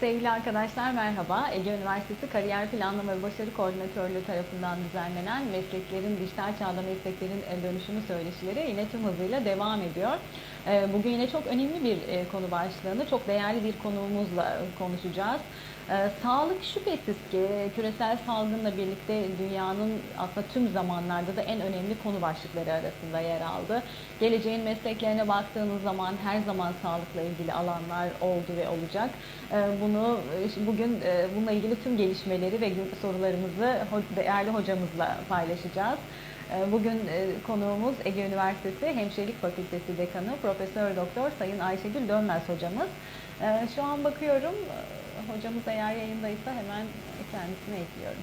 Sevgili arkadaşlar merhaba. Ege Üniversitesi Kariyer Planlama ve Başarı Koordinatörlüğü tarafından düzenlenen mesleklerin, dijital çağda mesleklerin e, dönüşümü söyleşileri yine tüm hızıyla devam ediyor. E, Bugün yine çok önemli bir e, konu başlığını çok değerli bir konuğumuzla konuşacağız. Ee, sağlık şüphesiz ki küresel salgınla birlikte dünyanın aslında tüm zamanlarda da en önemli konu başlıkları arasında yer aldı. Geleceğin mesleklerine baktığınız zaman her zaman sağlıkla ilgili alanlar oldu ve olacak. Ee, bunu e, bugün e, bununla ilgili tüm gelişmeleri ve sorularımızı değerli hocamızla paylaşacağız. Ee, bugün e, konuğumuz Ege Üniversitesi Hemşirelik Fakültesi Dekanı Profesör Doktor Sayın Ayşegül Dönmez hocamız. Şu an bakıyorum hocamız eğer yayındaysa hemen kendisine ekliyorum.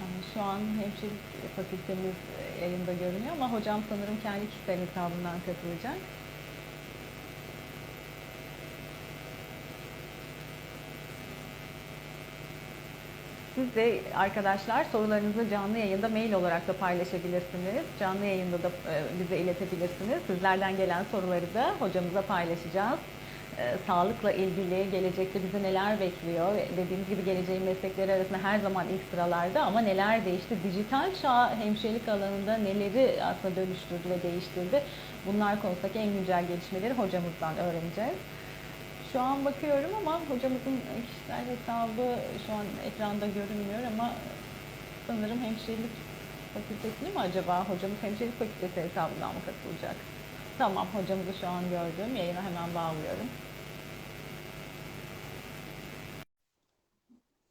Yani şu an hemşirelik fakültemiz yayında görünüyor ama hocam sanırım kendi kişisel hesabından katılacak. Siz de arkadaşlar sorularınızı canlı yayında mail olarak da paylaşabilirsiniz. Canlı yayında da e, bize iletebilirsiniz. Sizlerden gelen soruları da hocamıza paylaşacağız. E, Sağlıkla ilgili gelecekte bizi neler bekliyor? Dediğimiz gibi geleceğin meslekleri arasında her zaman ilk sıralarda ama neler değişti? Dijital çağ hemşirelik alanında neleri aslında dönüştürdü ve değiştirdi? Bunlar konusundaki en güncel gelişmeleri hocamızdan öğreneceğiz. Şu an bakıyorum ama hocamızın kişisel hesabı şu an ekranda görünmüyor ama sanırım hemşirelik fakültesini mi acaba? Hocamız hemşirelik fakültesi hesabından mı katılacak? Tamam hocamızı şu an gördüm. Yayına hemen bağlıyorum.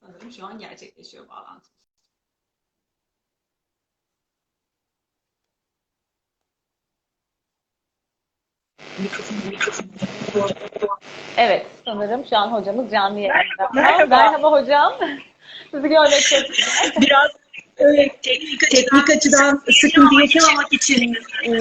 Sanırım şu an gerçekleşiyor bağlantımız. Evet, sanırım şu an hocamız canlı yayında. Merhaba. Merhaba hocam. Sizi görmek çok güzel. Biraz evet, teknik, teknik açıdan sıkıntı yaşamamak için e,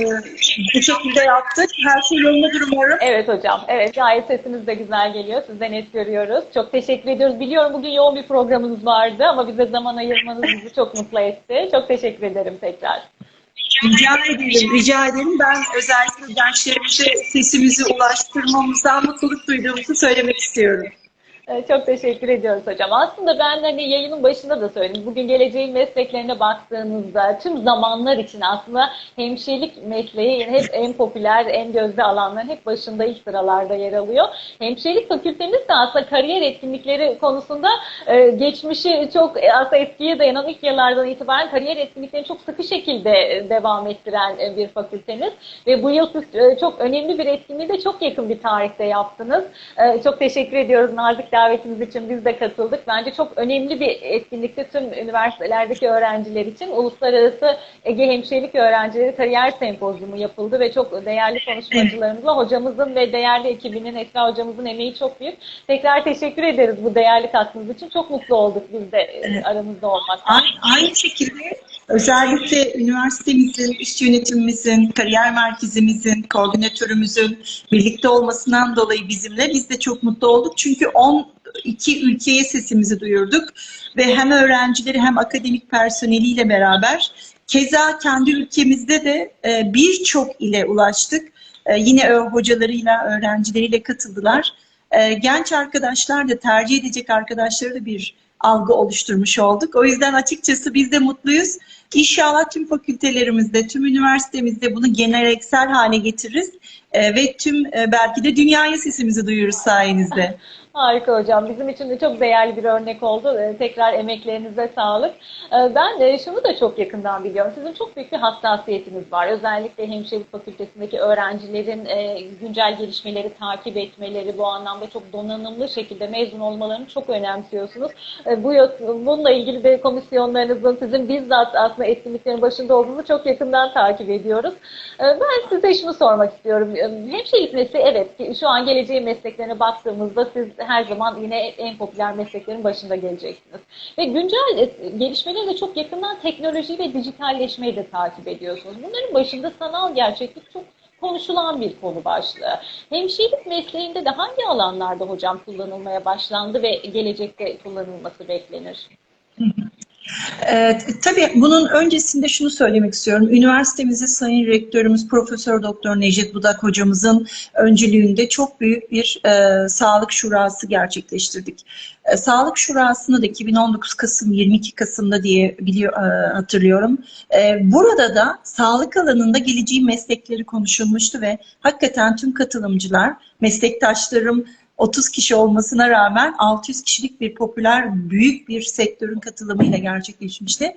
bu şekilde yaptık. Her şey yolundadır umarım. Evet hocam, evet gayet sesiniz de güzel geliyor. Siz de net görüyoruz. Çok teşekkür ediyoruz. Biliyorum bugün yoğun bir programınız vardı ama bize zaman ayırmanız bizi çok mutlu etti. Çok teşekkür ederim tekrar. Rica ederim, rica ederim. Ben özellikle gençlerimize sesimizi ulaştırmamızdan mutluluk duyduğumuzu söylemek istiyorum. Çok teşekkür ediyoruz hocam. Aslında ben hani yayının başında da söyledim. Bugün geleceğin mesleklerine baktığınızda tüm zamanlar için aslında hemşirelik mesleği hep en popüler, en gözde alanların hep başında ilk sıralarda yer alıyor. Hemşirelik fakültemiz de aslında kariyer etkinlikleri konusunda e, geçmişi çok e, aslında eskiye dayanan ilk yıllardan itibaren kariyer etkinliklerini çok sıkı şekilde devam ettiren e, bir fakültemiz. Ve bu yıl çok önemli bir etkinliği de çok yakın bir tarihte yaptınız. Çok teşekkür ediyoruz nazik davetiniz için biz de katıldık. Bence çok önemli bir etkinlikte tüm üniversitelerdeki öğrenciler için Uluslararası Ege Hemşirelik Öğrencileri Kariyer Sempozyumu yapıldı ve çok değerli konuşmacılarımızla hocamızın ve değerli ekibinin, Esra hocamızın emeği çok büyük. Tekrar teşekkür ederiz bu değerli katkınız için. Çok mutlu olduk biz de e, aramızda olmaktan. Aynı şekilde özellikle üniversitemizin, üst yönetimimizin, kariyer merkezimizin, koordinatörümüzün birlikte olmasından dolayı bizimle biz de çok mutlu olduk. Çünkü 12 ülkeye sesimizi duyurduk ve hem öğrencileri hem akademik personeliyle beraber keza kendi ülkemizde de e, birçok ile ulaştık. E, Yine hocalarıyla, öğrencileriyle katıldılar. E, Genç arkadaşlar da tercih edecek arkadaşları da bir algı oluşturmuş olduk. O yüzden açıkçası biz de mutluyuz. İnşallah tüm fakültelerimizde, tüm üniversitemizde bunu geleneksel hale getiririz. E, ve tüm e, belki de dünyaya sesimizi duyururuz sayenizde. Harika hocam. Bizim için de çok değerli bir örnek oldu. Ee, Tekrar emeklerinize sağlık. Ee, Ben e, şunu da çok yakından biliyorum. Sizin çok büyük bir hassasiyetiniz var. Özellikle hemşirelik fakültesindeki öğrencilerin e, güncel gelişmeleri takip etmeleri, bu anlamda çok donanımlı şekilde mezun olmalarını çok önemsiyorsunuz. E, Bu bununla ilgili de komisyonlarınızın sizin bizzat aslında etkinliklerin başında olduğunu çok yakından takip ediyoruz. Ben size şunu sormak istiyorum. Hemşirelik mesleği evet şu an geleceğin mesleklerine baktığımızda siz her zaman yine en popüler mesleklerin başında geleceksiniz. Ve güncel e, gelişmeleri de çok yakından teknoloji ve dijitalleşmeyi de takip ediyorsunuz. Bunların başında sanal gerçeklik çok konuşulan bir konu başlığı. Hemşirelik mesleğinde de hangi alanlarda hocam kullanılmaya başlandı ve gelecekte kullanılması beklenir? Ee, tabii bunun öncesinde şunu söylemek istiyorum. Üniversitemizde Sayın Rektörümüz Profesör Doktor Necdet Budak hocamızın öncülüğünde çok büyük bir e, sağlık şurası gerçekleştirdik. E, sağlık şurasını da 2019 Kasım 22 Kasım'da diye biliyor, e, hatırlıyorum. E, burada da sağlık alanında geleceğin meslekleri konuşulmuştu ve hakikaten tüm katılımcılar, meslektaşlarım, 30 kişi olmasına rağmen 600 kişilik bir popüler büyük bir sektörün katılımıyla gerçekleşmişti.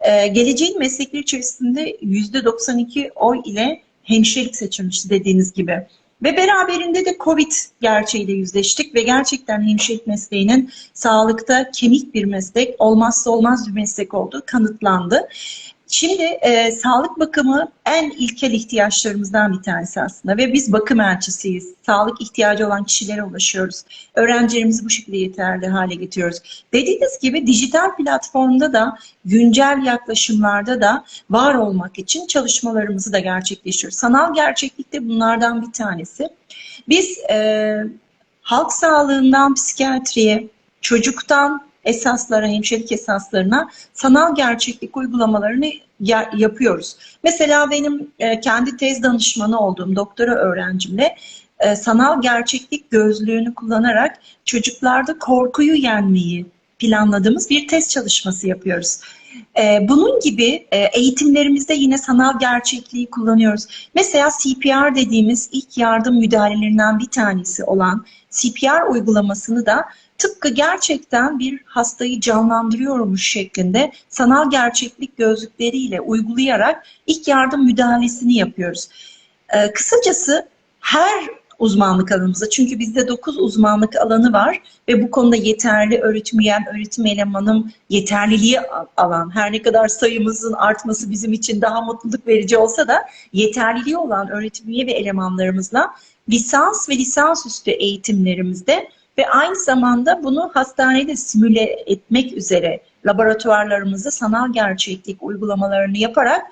Ee, geleceğin meslekleri içerisinde %92 oy ile hemşirelik seçilmişti dediğiniz gibi. Ve beraberinde de Covid gerçeğiyle yüzleştik ve gerçekten hemşirelik mesleğinin sağlıkta kemik bir meslek, olmazsa olmaz bir meslek olduğu kanıtlandı. Şimdi e, sağlık bakımı en ilkel ihtiyaçlarımızdan bir tanesi aslında ve biz bakım elçisiyiz. Sağlık ihtiyacı olan kişilere ulaşıyoruz. Öğrencilerimizi bu şekilde yeterli hale getiriyoruz. Dediğiniz gibi dijital platformda da güncel yaklaşımlarda da var olmak için çalışmalarımızı da gerçekleştiriyoruz. Sanal gerçeklik de bunlardan bir tanesi. Biz e, halk sağlığından psikiyatriye, çocuktan esaslara, hemşirelik esaslarına sanal gerçeklik uygulamalarını ya, yapıyoruz. Mesela benim e, kendi tez danışmanı olduğum doktora öğrencimle e, sanal gerçeklik gözlüğünü kullanarak çocuklarda korkuyu yenmeyi planladığımız bir test çalışması yapıyoruz. E, bunun gibi eğitimlerimizde yine sanal gerçekliği kullanıyoruz. Mesela CPR dediğimiz ilk yardım müdahalelerinden bir tanesi olan CPR uygulamasını da tıpkı gerçekten bir hastayı canlandırıyormuş şeklinde sanal gerçeklik gözlükleriyle uygulayarak ilk yardım müdahalesini yapıyoruz. Ee, kısacası her uzmanlık alanımızda çünkü bizde 9 uzmanlık alanı var ve bu konuda yeterli öğretim üyem, öğretim elemanım yeterliliği alan her ne kadar sayımızın artması bizim için daha mutluluk verici olsa da yeterliliği olan öğretim üye ve elemanlarımızla lisans ve lisansüstü eğitimlerimizde ve aynı zamanda bunu hastanede simüle etmek üzere laboratuvarlarımızda sanal gerçeklik uygulamalarını yaparak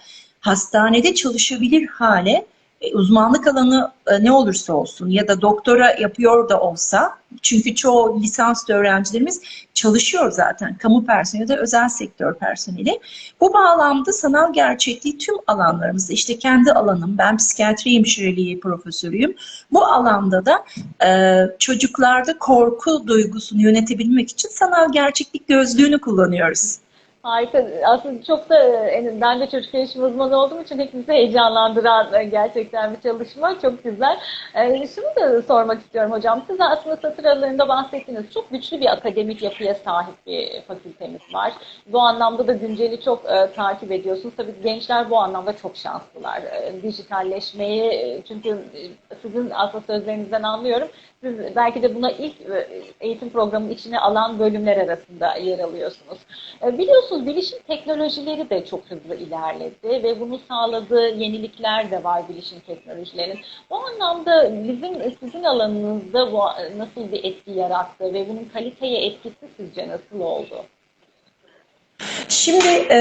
hastanede çalışabilir hale uzmanlık alanı e, ne olursa olsun ya da doktora yapıyor da olsa çünkü çoğu lisanslı öğrencilerimiz çalışıyor zaten kamu personeli da özel sektör personeli. Bu bağlamda sanal gerçekliği tüm alanlarımızda işte kendi alanım ben psikiyatri hemşireliği profesörüyüm. Bu alanda da e, çocuklarda korku duygusunu yönetebilmek için sanal gerçeklik gözlüğünü kullanıyoruz. Harika. Aslında çok da ben de çocuk gelişim uzmanı olduğum için hepimizi heyecanlandıran e, gerçekten bir çalışma. Çok güzel. E, şunu da sormak istiyorum hocam. Siz aslında satır aralarında bahsettiniz. Çok güçlü bir akademik yapıya sahip bir fakültemiz var. Bu anlamda da günceli çok e, takip ediyorsunuz. Tabii gençler bu anlamda çok şanslılar. E, dijitalleşmeyi e, çünkü e, sizin aslında sözlerinizden anlıyorum. Siz belki de buna ilk e, eğitim programının içine alan bölümler arasında yer alıyorsunuz. E, biliyorsunuz bilişim teknolojileri de çok hızlı ilerledi ve bunu sağladığı yenilikler de var bilişim teknolojilerinin. Bu anlamda bizim sizin alanınızda bu nasıl bir etki yarattı ve bunun kaliteye etkisi sizce nasıl oldu? Şimdi e,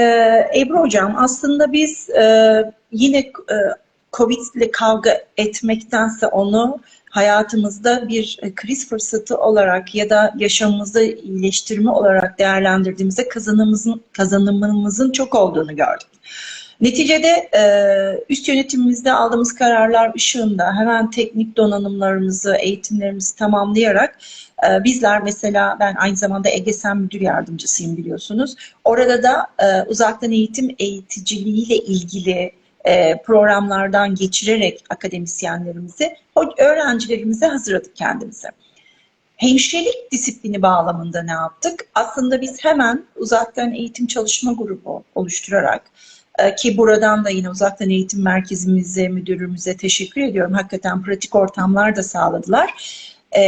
Ebru Hocam aslında biz e, yine e, Covid ile kavga etmektense onu hayatımızda bir e, kriz fırsatı olarak ya da yaşamımızda iyileştirme olarak değerlendirdiğimizde kazanımımızın, kazanımımızın çok olduğunu gördük. Neticede e, üst yönetimimizde aldığımız kararlar ışığında hemen teknik donanımlarımızı, eğitimlerimizi tamamlayarak e, bizler mesela ben aynı zamanda EGSM müdür yardımcısıyım biliyorsunuz. Orada da uzaktan eğitim eğiticiliğiyle ilgili e, programlardan geçirerek akademisyenlerimizi, öğrencilerimize hazırladık kendimize. Hemşirelik disiplini bağlamında ne yaptık? Aslında biz hemen uzaktan eğitim çalışma grubu oluşturarak e, ki buradan da yine uzaktan eğitim merkezimize, müdürümüze teşekkür ediyorum. Hakikaten pratik ortamlar da sağladılar. E,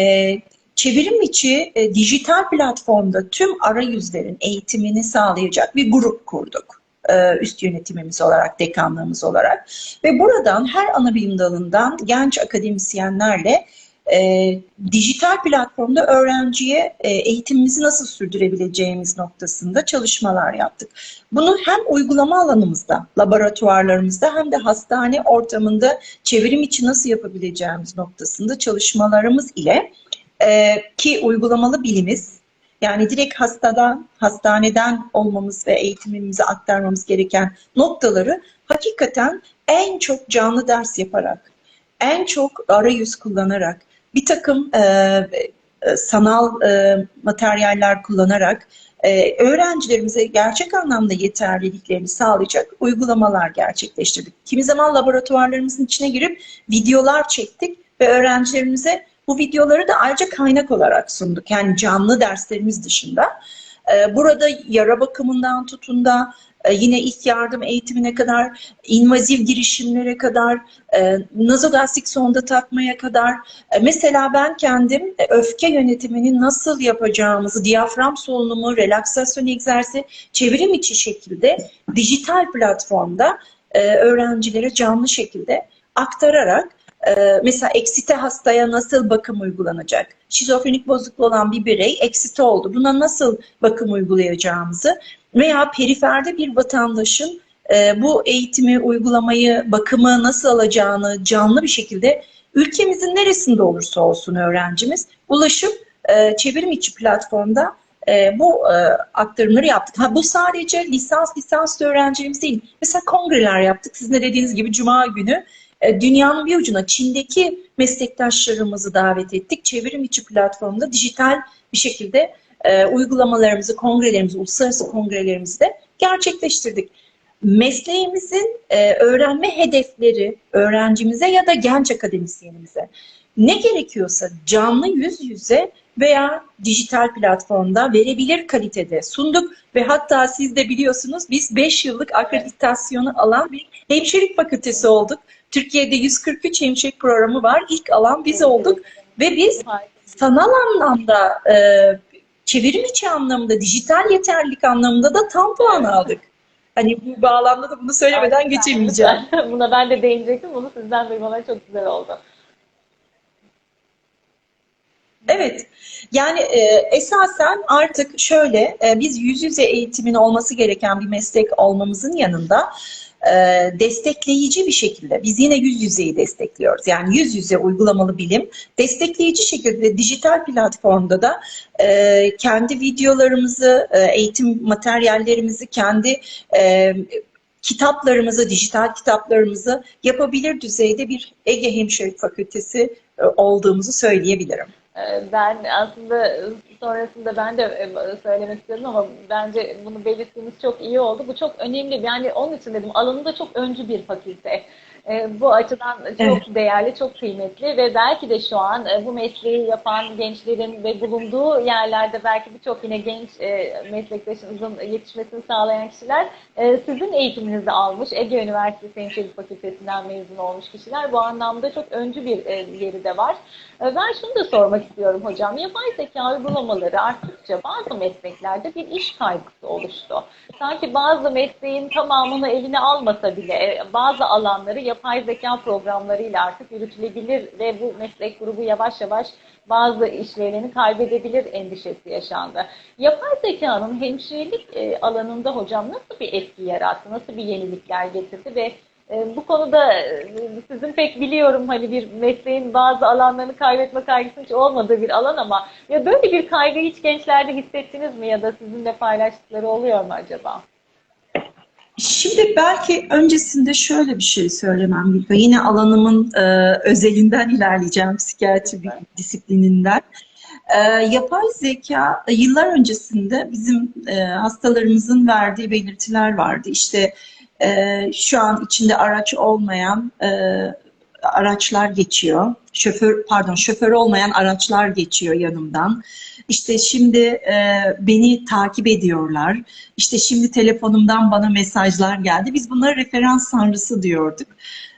çevirim içi dijital platformda tüm arayüzlerin eğitimini sağlayacak bir grup kurduk. E, üst yönetimimiz olarak, dekanlığımız olarak. Ve buradan her ana bilim dalından genç akademisyenlerle e, dijital platformda öğrenciye e, eğitimimizi nasıl sürdürebileceğimiz noktasında çalışmalar yaptık. Bunu hem uygulama alanımızda, laboratuvarlarımızda hem de hastane ortamında çevrim içi nasıl yapabileceğimiz noktasında çalışmalarımız ile e, ki uygulamalı bilimiz Yani direkt hastadan, hastaneden olmamız ve eğitimimizi aktarmamız gereken noktaları hakikaten en çok canlı ders yaparak, en çok arayüz kullanarak, bir takım e, e, sanal e, materyaller kullanarak e, öğrencilerimize gerçek anlamda yeterliliklerini sağlayacak uygulamalar gerçekleştirdik. Kimi zaman laboratuvarlarımızın içine girip videolar çektik ve öğrencilerimize bu videoları da ayrıca kaynak olarak sunduk. Yani canlı derslerimiz dışında. E, burada yara bakımından tutun da e, yine ilk yardım eğitimine kadar, invaziv girişimlere kadar, e, nazogastrik sonda takmaya kadar. E, mesela ben kendim öfke yönetimini nasıl yapacağımızı, diyafram solunumu, relaksasyon egzersizi, çevrim içi şekilde dijital platformda öğrencilere canlı şekilde aktararak e, mesela eksite hastaya nasıl bakım uygulanacak? Şizofrenik bozukluğu olan bir birey eksite oldu. Buna nasıl bakım uygulayacağımızı veya periferde bir vatandaşın e, bu eğitimi, uygulamayı, bakımı nasıl alacağını canlı bir şekilde ülkemizin neresinde olursa olsun öğrencimiz ulaşıp e, çevrim içi platformda e, bu e, aktarımları yaptık. Ha, bu sadece lisans lisanslı öğrencilerimiz değil. Mesela kongreler yaptık. Sizin de dediğiniz gibi Cuma günü dünyanın bir ucuna Çin'deki meslektaşlarımızı davet ettik. Çevrim içi platformda dijital bir şekilde e, uygulamalarımızı, kongrelerimizi, uluslararası kongrelerimizi de gerçekleştirdik. Mesleğimizin e, öğrenme hedefleri öğrencimize ya da genç akademisyenimize ne gerekiyorsa canlı yüz yüze veya dijital platformda verebilir kalitede sunduk ve hatta siz de biliyorsunuz biz 5 yıllık akreditasyonu alan bir hemşirelik fakültesi olduk. Türkiye'de 143 hemşirelik programı var. İlk alan biz olduk ve biz sanal anlamda, e, çevrim içi anlamda, dijital yeterlilik anlamında da tam puan aldık. Hani bu bağlamda da bunu söylemeden geçemeyeceğim. Buna ben de değinecektim. Bunu sizden duymalar çok güzel oldu. Evet, yani e, esasen artık şöyle, e, biz yüz yüze eğitimin olması gereken bir meslek olmamızın yanında destekleyici bir şekilde, biz yine yüz yüzeyi destekliyoruz. Yani yüz yüze uygulamalı bilim, destekleyici şekilde dijital platformda da e, kendi videolarımızı, e, eğitim materyallerimizi, kendi e, kitaplarımızı, dijital kitaplarımızı yapabilir düzeyde bir Ege Hemşirelik Fakültesi e, olduğumuzu söyleyebilirim. Ee, Ben aslında sonrasında ben de e, söylemek istedim ama bence bunu belirttiğiniz çok iyi oldu. Bu çok önemli. Yani onun için dedim alanında çok öncü bir fakülte. Ee, Bu açıdan çok değerli, çok kıymetli ve belki de şu an e, bu mesleği yapan gençlerin ve bulunduğu yerlerde belki birçok yine genç e, meslektaşınızın yetişmesini sağlayan kişiler e, sizin eğitiminizi almış. Ege Üniversitesi Hemşirelik Fakültesinden mezun olmuş kişiler. Bu anlamda çok öncü bir e, yeri de var. E, Ben şunu da sormak istiyorum hocam. Yapay zeka uygulamaları arttıkça bazı mesleklerde bir iş kaygısı oluştu. Sanki bazı mesleğin tamamını eline almasa bile e, bazı alanları yapay zeka programlarıyla artık yürütülebilir ve bu meslek grubu yavaş yavaş bazı işlevlerini kaybedebilir endişesi yaşandı. Yapay zekanın hemşirelik e, alanında hocam nasıl bir etki yarattı, nasıl bir yenilikler getirdi ve e, bu konuda e, sizin pek biliyorum hani bir mesleğin bazı alanlarını kaybetme kaygısı hiç olmadığı bir alan ama ya böyle bir kaygı hiç gençlerde hissettiniz mi ya da sizinle paylaştıkları oluyor mu acaba? Şimdi belki öncesinde şöyle bir şey söylemem gerekiyor. Yine alanımın e, özelinden ilerleyeceğim, psikiyatri disiplininden. E, yapay zeka e, yıllar öncesinde bizim e, hastalarımızın verdiği belirtiler vardı. İşte e, şu an içinde araç olmayan e, araçlar geçiyor. Şoför pardon şoför olmayan araçlar geçiyor yanımdan. İşte şimdi e, beni takip ediyorlar. İşte şimdi telefonumdan bana mesajlar geldi. Biz bunlara referans tanrısı diyorduk.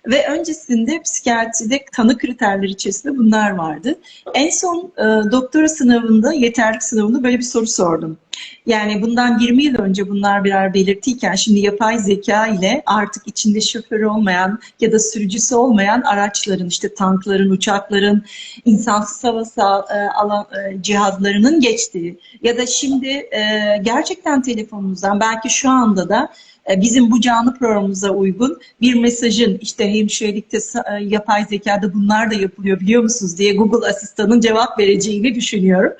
Ve öncesinde psikiyatride tanı kriterleri içerisinde bunlar vardı. En son e, doktora sınavında, yeterlik sınavında böyle bir soru sordum. Yani bundan 20 yıl önce bunlar birer belirtiyken şimdi yapay zeka ile artık içinde şoförü olmayan ya da sürücüsü olmayan araçların işte tankların, uçakların, insansız hava e, alan, e, cihazlarının geçtiği ya da şimdi e, gerçekten telefonumuzdan belki şu anda da bizim bu canlı programımıza uygun bir mesajın işte hemşirelikte e, yapay zekada bunlar da yapılıyor biliyor musunuz diye Google asistanın cevap vereceğini düşünüyorum.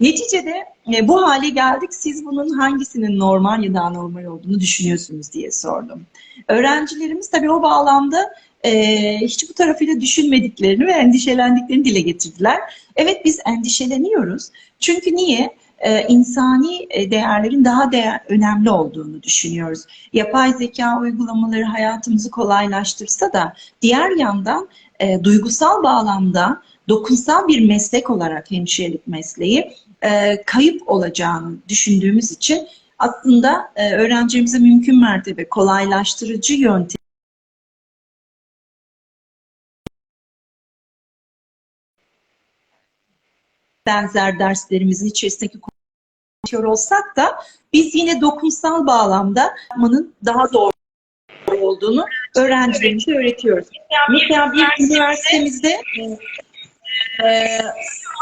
Neticede e, bu hale geldik. Siz bunun hangisinin normal ya da anormal olduğunu düşünüyorsunuz diye sordum. Öğrencilerimiz tabii o bağlamda e, hiç bu tarafıyla düşünmediklerini ve endişelendiklerini dile getirdiler. Evet biz endişeleniyoruz. Çünkü niye? Ee, insani e, değerlerin daha değer, önemli olduğunu düşünüyoruz. Yapay zeka uygulamaları hayatımızı kolaylaştırsa da diğer yandan e, duygusal bağlamda dokunsal bir meslek olarak hemşirelik mesleği e, kayıp olacağını düşündüğümüz için aslında e, öğrencilerimize mümkün mertebe kolaylaştırıcı yöntem benzer derslerimizin içerisindeki konuşuyor olsak da biz yine dokunsal bağlamda yapmanın daha doğru olduğunu öğrencilerimize öğretiyoruz. Mesela bir üniversitemizde e,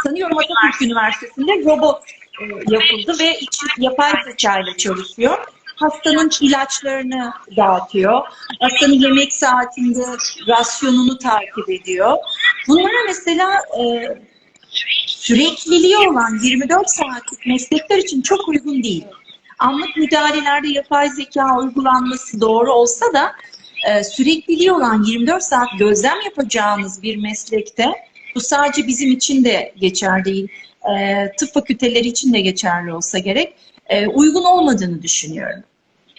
sanıyorum Atatürk Üniversitesi'nde robot e, yapıldı ve iç, yapay zeka ile çalışıyor. Hastanın ilaçlarını dağıtıyor. Hastanın yemek saatinde rasyonunu takip ediyor. Bunlar mesela e, sürekliliği olan 24 saatlik meslekler için çok uygun değil. Anlık müdahalelerde yapay zeka uygulanması doğru olsa da e, sürekliliği olan 24 saat gözlem yapacağınız bir meslekte bu sadece bizim için de geçerli değil. E, tıp fakülteleri için de geçerli olsa gerek. e, uygun olmadığını düşünüyorum.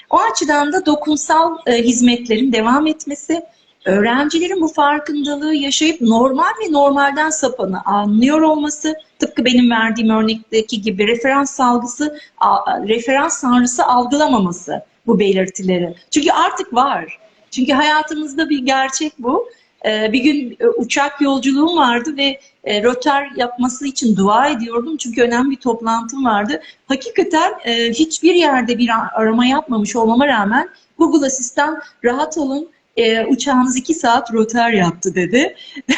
O açıdan da dokunsal e, hizmetlerin devam etmesi, öğrencilerin bu farkındalığı yaşayıp normal ve normalden sapanı anlıyor olması, tıpkı benim verdiğim örnekteki gibi referans salgısı, referans sanrısı algılamaması bu belirtileri. Çünkü artık var. Çünkü hayatımızda bir gerçek bu. Ee, Bir gün e, uçak yolculuğum vardı ve e, rötar yapması için dua ediyordum. Çünkü önemli bir toplantım vardı. Hakikaten e, hiçbir yerde bir arama yapmamış olmama rağmen Google Asistan rahat olun e, uçağınız iki saat rotar yaptı dedi.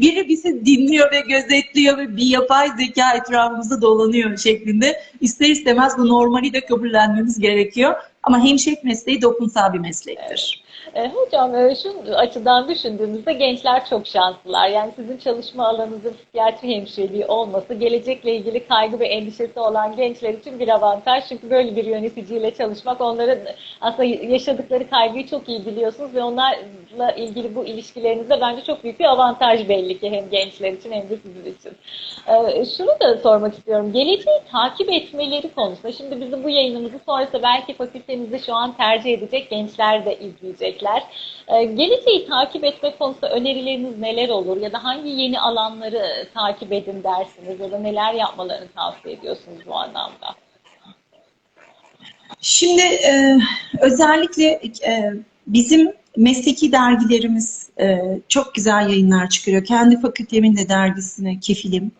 Biri bizi dinliyor ve gözetliyor ve bir yapay zeka etrafımızda dolanıyor şeklinde. İster istemez bu normali de kabullenmemiz gerekiyor. Ama hemşirelik mesleği dokunsal bir meslektir. E, hocam e, şu açıdan düşündüğümüzde gençler çok şanslılar. Yani sizin çalışma alanınızın psikiyatri hemşireliği olması gelecekle ilgili kaygı ve endişesi olan gençler için bir avantaj. Çünkü böyle bir yöneticiyle çalışmak onların aslında yaşadıkları kaygıyı çok iyi biliyorsunuz ve onlarla ilgili bu ilişkilerinizde bence çok büyük bir avantaj belli ki hem gençler için hem de sizin için. E, şunu da sormak istiyorum. Geleceği takip etmeleri konusunda şimdi bizim bu yayınımızı sonrasında belki fakültemizde şu an tercih edecek gençler de izleyecekler. Ee, Geleceği takip etme konusunda önerileriniz neler olur? Ya da hangi yeni alanları takip edin dersiniz? Ya da neler yapmalarını tavsiye ediyorsunuz bu anlamda? Şimdi e, özellikle e, bizim mesleki dergilerimiz e, çok güzel yayınlar çıkıyor. Kendi fakültemin de dergisine kefilim.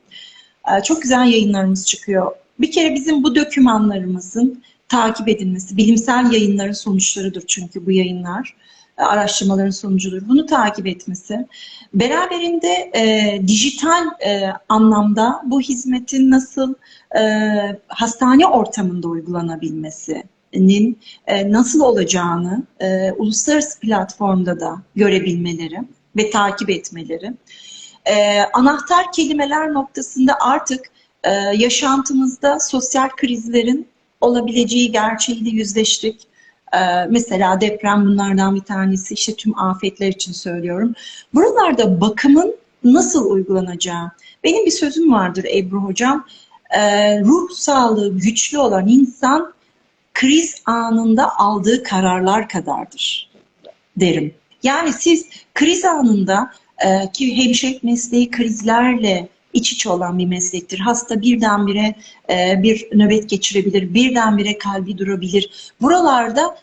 Çok güzel yayınlarımız çıkıyor. Bir kere bizim bu dokümanlarımızın takip edilmesi, bilimsel yayınların sonuçlarıdır çünkü bu yayınlar, e, araştırmaların sonucudur. Bunu takip etmesi, beraberinde e, dijital e, anlamda bu hizmetin nasıl e, hastane ortamında uygulanabilmesinin e, nasıl olacağını e, uluslararası platformda da görebilmeleri ve takip etmeleri. E, anahtar kelimeler noktasında artık e, yaşantımızda sosyal krizlerin olabileceği gerçeğiyle yüzleştik. E, mesela deprem bunlardan bir tanesi. İşte tüm afetler için söylüyorum. Buralarda bakımın nasıl uygulanacağı. Benim bir sözüm vardır Ebru Hocam. E, ruh sağlığı güçlü olan insan kriz anında aldığı kararlar kadardır derim. Yani siz kriz anında e, ki hemşirelik mesleği krizlerle iç içe olan bir meslektir. Hasta birdenbire e, bir nöbet geçirebilir, birdenbire kalbi durabilir. Buralarda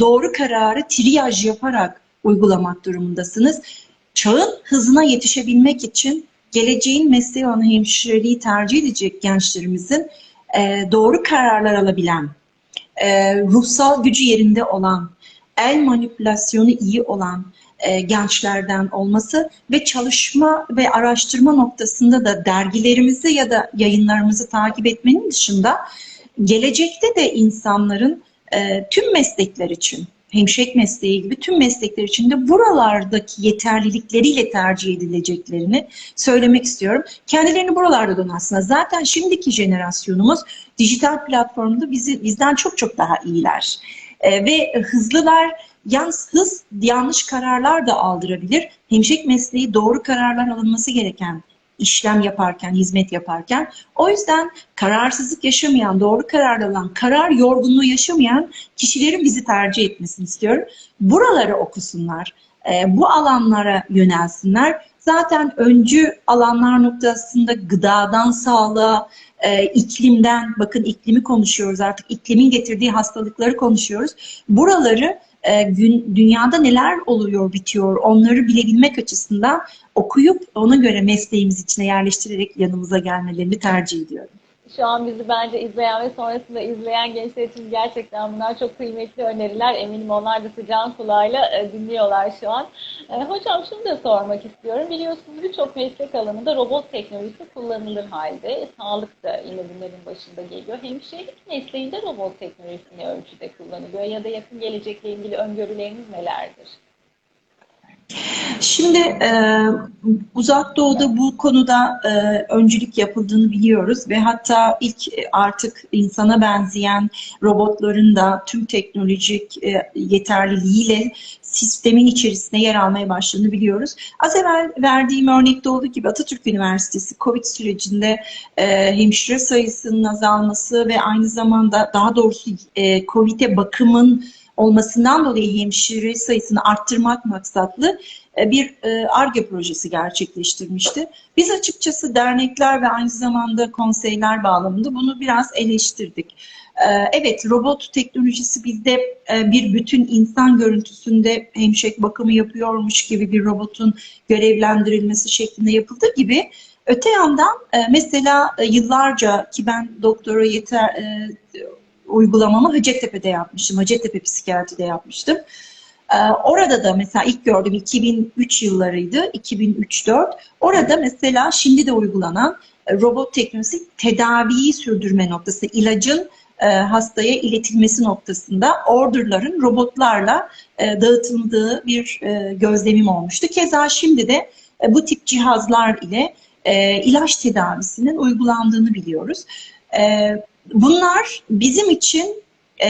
doğru kararı triyaj yaparak uygulamak durumundasınız. Çağın hızına yetişebilmek için geleceğin mesleği olan hemşireliği tercih edecek gençlerimizin e, doğru kararlar alabilen, e, ruhsal gücü yerinde olan, el manipülasyonu iyi olan, e, gençlerden olması ve çalışma ve araştırma noktasında da dergilerimizi ya da yayınlarımızı takip etmenin dışında gelecekte de insanların e, tüm meslekler için hemşirelik mesleği gibi tüm meslekler için de buralardaki yeterlilikleriyle tercih edileceklerini söylemek istiyorum. Kendilerini buralarda donatsınlar. Zaten şimdiki jenerasyonumuz dijital platformda bizi bizden çok çok daha iyiler. Ee, ve hızlılar, yalnız hız yanlış kararlar da aldırabilir. Hemşirelik mesleği doğru kararlar alınması gereken işlem yaparken, hizmet yaparken. O yüzden kararsızlık yaşamayan, doğru karar alan, karar yorgunluğu yaşamayan kişilerin bizi tercih etmesini istiyorum. Buraları okusunlar, e, bu alanlara yönelsinler. Zaten öncü alanlar noktasında gıdadan sağlığa, e, iklimden, bakın iklimi konuşuyoruz artık, iklimin getirdiği hastalıkları konuşuyoruz. Buraları e, gün, dünyada neler oluyor, bitiyor onları bilebilmek açısından okuyup ona göre mesleğimiz içine yerleştirerek yanımıza gelmelerini tercih ediyorum. Şu an bizi bence izleyen ve sonrasında izleyen gençler için gerçekten bunlar çok kıymetli öneriler. Eminim onlar da sıcağın kulağıyla e, dinliyorlar şu an. E, hocam şunu da sormak istiyorum. Biliyorsunuz birçok meslek alanında robot teknolojisi kullanılır halde. Sağlık da yine bunların başında geliyor. Hemşirelik mesleğinde robot teknolojisi ne ölçüde kullanılıyor ya da yakın gelecekle ilgili öngörüleriniz nelerdir? Şimdi e, Uzak Doğu'da bu konuda e, öncülük yapıldığını biliyoruz ve hatta ilk e, artık insana benzeyen robotların da tüm teknolojik e, yeterliliğiyle sistemin içerisinde yer almaya başladığını biliyoruz. Az evvel verdiğim örnekte olduğu gibi Atatürk Üniversitesi COVID sürecinde e, hemşire sayısının azalması ve aynı zamanda daha doğrusu e, COVID'e bakımın olmasından dolayı hemşire sayısını arttırmak maksatlı e, bir ARGE projesi gerçekleştirmişti. Biz açıkçası dernekler ve aynı zamanda konseyler bağlamında bunu biraz eleştirdik. E, evet, robot teknolojisi bizde e, bir bütün insan görüntüsünde hemşire bakımı yapıyormuş gibi bir robotun görevlendirilmesi şeklinde yapıldığı gibi öte yandan mesela yıllarca ki ben doktora yeter uygulamamı Hacettepe'de yapmıştım. Hacettepe Psikiyatri'de yapmıştım. Ee, orada da mesela ilk gördüm 2003 yıllarıydı, 2003-4. Orada mesela şimdi de uygulanan e, robot teknolojisi tedaviyi sürdürme noktası, ilacın e, hastaya iletilmesi noktasında orderların robotlarla e, dağıtıldığı bir gözlemim olmuştu. Keza şimdi de bu tip cihazlar ile ilaç tedavisinin uygulandığını biliyoruz. Bunlar bizim için e,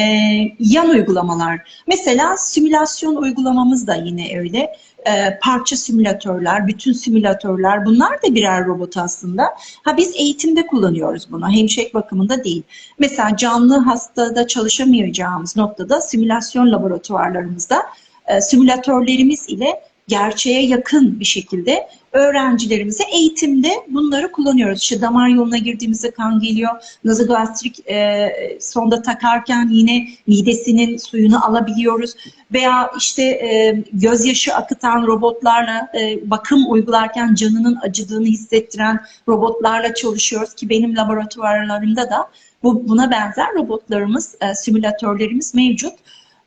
yan uygulamalar. Mesela simülasyon uygulamamız da yine öyle. E, parça simülatörler, bütün simülatörler bunlar da birer robot aslında. Ha biz eğitimde kullanıyoruz bunu. Hemşire bakımında değil. Mesela canlı hastada çalışamayacağımız noktada simülasyon laboratuvarlarımızda e, simülatörlerimiz ile gerçeğe yakın bir şekilde öğrencilerimize eğitimde bunları kullanıyoruz. İşte damar yoluna girdiğimizde kan geliyor. Nazogastrik e, sonda takarken yine midesinin suyunu alabiliyoruz. Veya işte e, gözyaşı akıtan robotlarla e, bakım uygularken canının acıdığını hissettiren robotlarla çalışıyoruz ki benim laboratuvarlarımda da bu, buna benzer robotlarımız, e, simülatörlerimiz mevcut.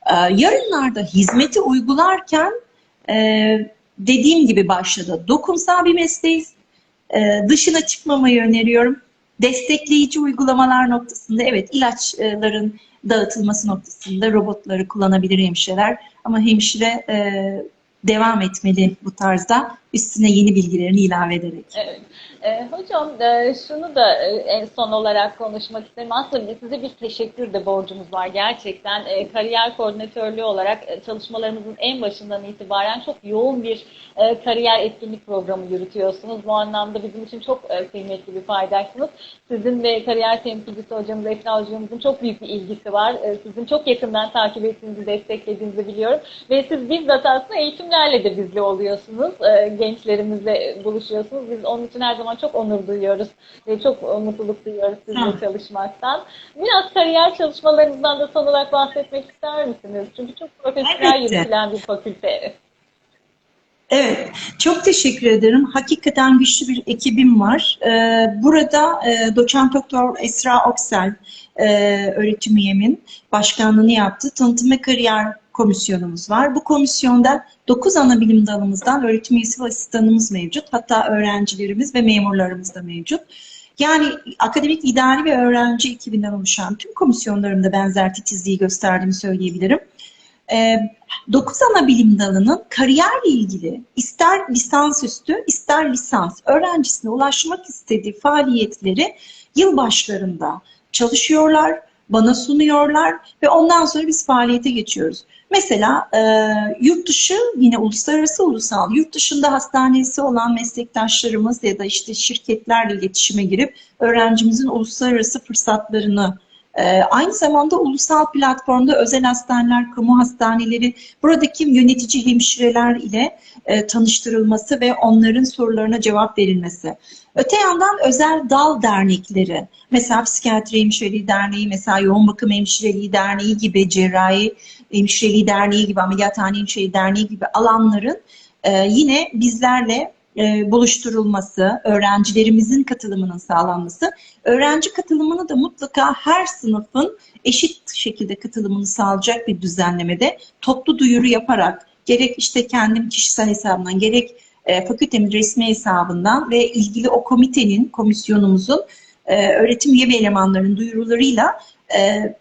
E, yarınlarda hizmeti uygularken e, dediğim gibi başladı. Dokunsal bir mesleğiz. E, dışına çıkmamayı öneriyorum. Destekleyici uygulamalar noktasında evet ilaçların dağıtılması noktasında robotları kullanabilir hemşireler. Ama hemşire e, devam etmeli bu tarzda üstüne yeni bilgilerini ilave ederek. Evet. E, hocam e, şunu da e, en son olarak konuşmak isterim. Aslında size bir teşekkür de borcumuz var gerçekten. E, kariyer koordinatörlüğü olarak e, çalışmalarımızın en başından itibaren çok yoğun bir e, kariyer etkinlik programı yürütüyorsunuz. Bu anlamda bizim için çok e, kıymetli bir paydaşsınız. Sizin ve kariyer temsilcisi hocamız Efna hocamızın çok büyük bir ilgisi var. E, sizin çok yakından takip ettiğinizi, desteklediğinizi biliyorum. Ve siz bizzat aslında eğitimlerle de bizle oluyorsunuz. E, gençlerimizle buluşuyorsunuz. Biz onun için her zaman zaman çok onur duyuyoruz ve çok mutluluk duyuyoruz sizinle çalışmaktan. Biraz kariyer çalışmalarınızdan da son olarak bahsetmek ister misiniz? Çünkü çok profesyonel yürütülen bir fakülte. Evet, çok teşekkür ederim. Hakikaten güçlü bir ekibim var. Ee, burada e, doçent doktor Esra Oksel, e, öğretim üyemin başkanlığını yaptı. Tanıtım ve kariyer komisyonumuz var. Bu komisyonda 9 ana bilim dalımızdan öğretim üyesi ve asistanımız mevcut. Hatta öğrencilerimiz ve memurlarımız da mevcut. Yani akademik idari ve öğrenci ekibinden oluşan tüm komisyonlarımda benzer titizliği gösterdiğimi söyleyebilirim. 9 ana bilim dalının kariyerle ilgili ister lisansüstü ister lisans öğrencisine ulaşmak istediği faaliyetleri yıl başlarında çalışıyorlar, bana sunuyorlar ve ondan sonra biz faaliyete geçiyoruz. Mesela e, yurt dışı yine uluslararası ulusal yurt dışında hastanesi olan meslektaşlarımız ya da işte şirketlerle iletişime girip öğrencimizin uluslararası fırsatlarını e, aynı zamanda ulusal platformda özel hastaneler, kamu hastaneleri, buradaki yönetici hemşireler ile e, tanıştırılması ve onların sorularına cevap verilmesi. Öte yandan özel dal dernekleri, mesela Psikiyatri Hemşireliği Derneği, mesela Yoğun Bakım Hemşireliği Derneği gibi, Cerrahi Hemşireliği Derneği gibi, Ameliyathane Hemşireliği Derneği gibi alanların e, yine bizlerle e, buluşturulması, öğrencilerimizin katılımının sağlanması, öğrenci katılımını da mutlaka her sınıfın eşit şekilde katılımını sağlayacak bir düzenlemede toplu duyuru yaparak gerek işte kendim kişisel hesabından gerek e, fakültemin resmi hesabından ve ilgili o komitenin, komisyonumuzun e, öğretim üye ve elemanlarının duyurularıyla e,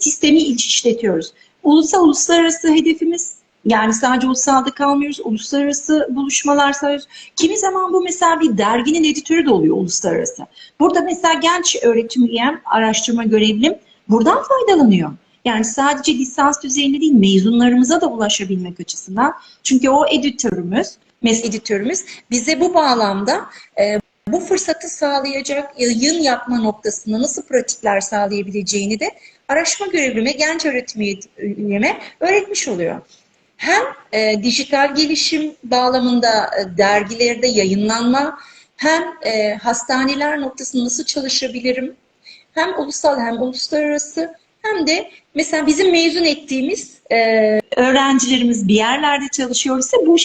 sistemi işletiyoruz. Ulusal uluslararası hedefimiz yani sadece ulusalda kalmıyoruz, uluslararası buluşmalar sayıyoruz. Kimi zaman bu mesela bir derginin editörü de oluyor uluslararası. Burada mesela genç öğretim üyem, araştırma görevlim buradan faydalanıyor. Yani sadece lisans düzeyinde değil, mezunlarımıza da ulaşabilmek açısından. Çünkü o editörümüz, mes editörümüz. Bize bu bağlamda e, bu fırsatı sağlayacak yayın yapma noktasında nasıl pratikler sağlayabileceğini de araştırma görevlime, genç öğretim öğretmiş oluyor. Hem e, dijital gelişim bağlamında e, dergilerde yayınlanma, hem e, hastaneler noktasında nasıl çalışabilirim, hem ulusal hem uluslararası, hem de mesela bizim mezun ettiğimiz e, öğrencilerimiz bir yerlerde çalışıyorsa bu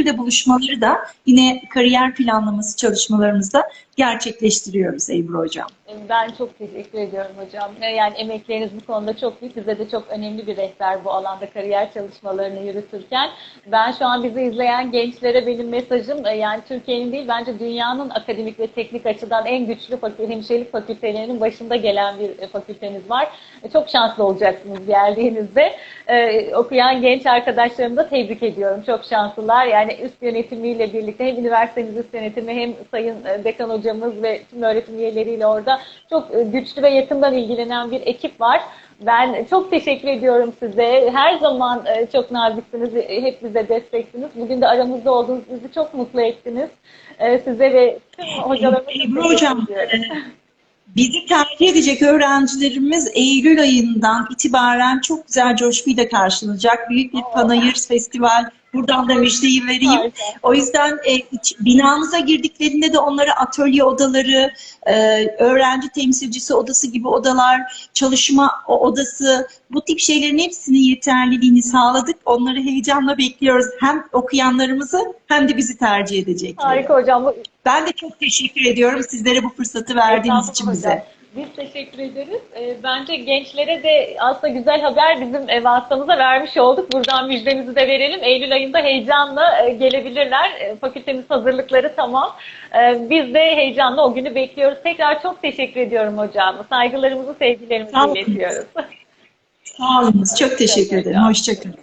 şekilde buluşmaları da yine kariyer planlaması çalışmalarımızda gerçekleştiriyoruz Ebru Hocam. Ben çok teşekkür ediyorum hocam. Yani emekleriniz bu konuda çok büyük. Bize de çok önemli bir rehber bu alanda kariyer çalışmalarını yürütürken. Ben şu an bizi izleyen gençlere benim mesajım e, yani Türkiye'nin değil bence dünyanın akademik ve teknik açıdan en güçlü fakir, hemşirelik fakültelerinin başında gelen bir e, fakülteniz var. E, çok şanslı olacaksınız geldiğinizde. Okuyan genç arkadaşlarımı da tebrik ediyorum. Çok şanslılar. Yani üst yönetimiyle birlikte hem üniversitemiz üst yönetimi hem sayın dekan hocamız ve tüm öğretim üyeleriyle orada çok e, güçlü ve yakından ilgilenen bir ekip var. Ben çok teşekkür ediyorum size. Her zaman e, çok naziksiniz, e, hep bize desteksiniz. Bugün de aramızda olduğunuz bizi çok mutlu ettiniz. Size ve tüm hocalarıma Ebru Hocam, bizi tercih edecek öğrencilerimiz Eylül ayından itibaren çok güzel coşkuyla karşılanacak. Büyük bir panayır festival Buradan da müjdeyi vereyim. Harika. O yüzden e, iç, binamıza girdiklerinde de onlara atölye odaları, e, öğrenci temsilcisi odası gibi odalar, çalışma odası, bu tip şeylerin hepsinin yeterliliğini sağladık. Onları heyecanla bekliyoruz. Hem okuyanlarımızı hem de bizi tercih edecekler. Harika hocam. Ben de çok teşekkür ediyorum sizlere bu fırsatı verdiğiniz için bize. Hocam. Biz teşekkür ederiz. E, bence gençlere de aslında güzel haber bizim e, vasıtamıza vermiş olduk. Buradan müjdemizi de verelim. Eylül ayında heyecanla e, gelebilirler. E, fakültemiz hazırlıkları tamam. E, biz de heyecanla o günü bekliyoruz. Tekrar çok teşekkür ediyorum hocam. Saygılarımızı, sevgilerimizi iletiyoruz. Sağ olun. Çok teşekkür ederim. Hoşçakalın.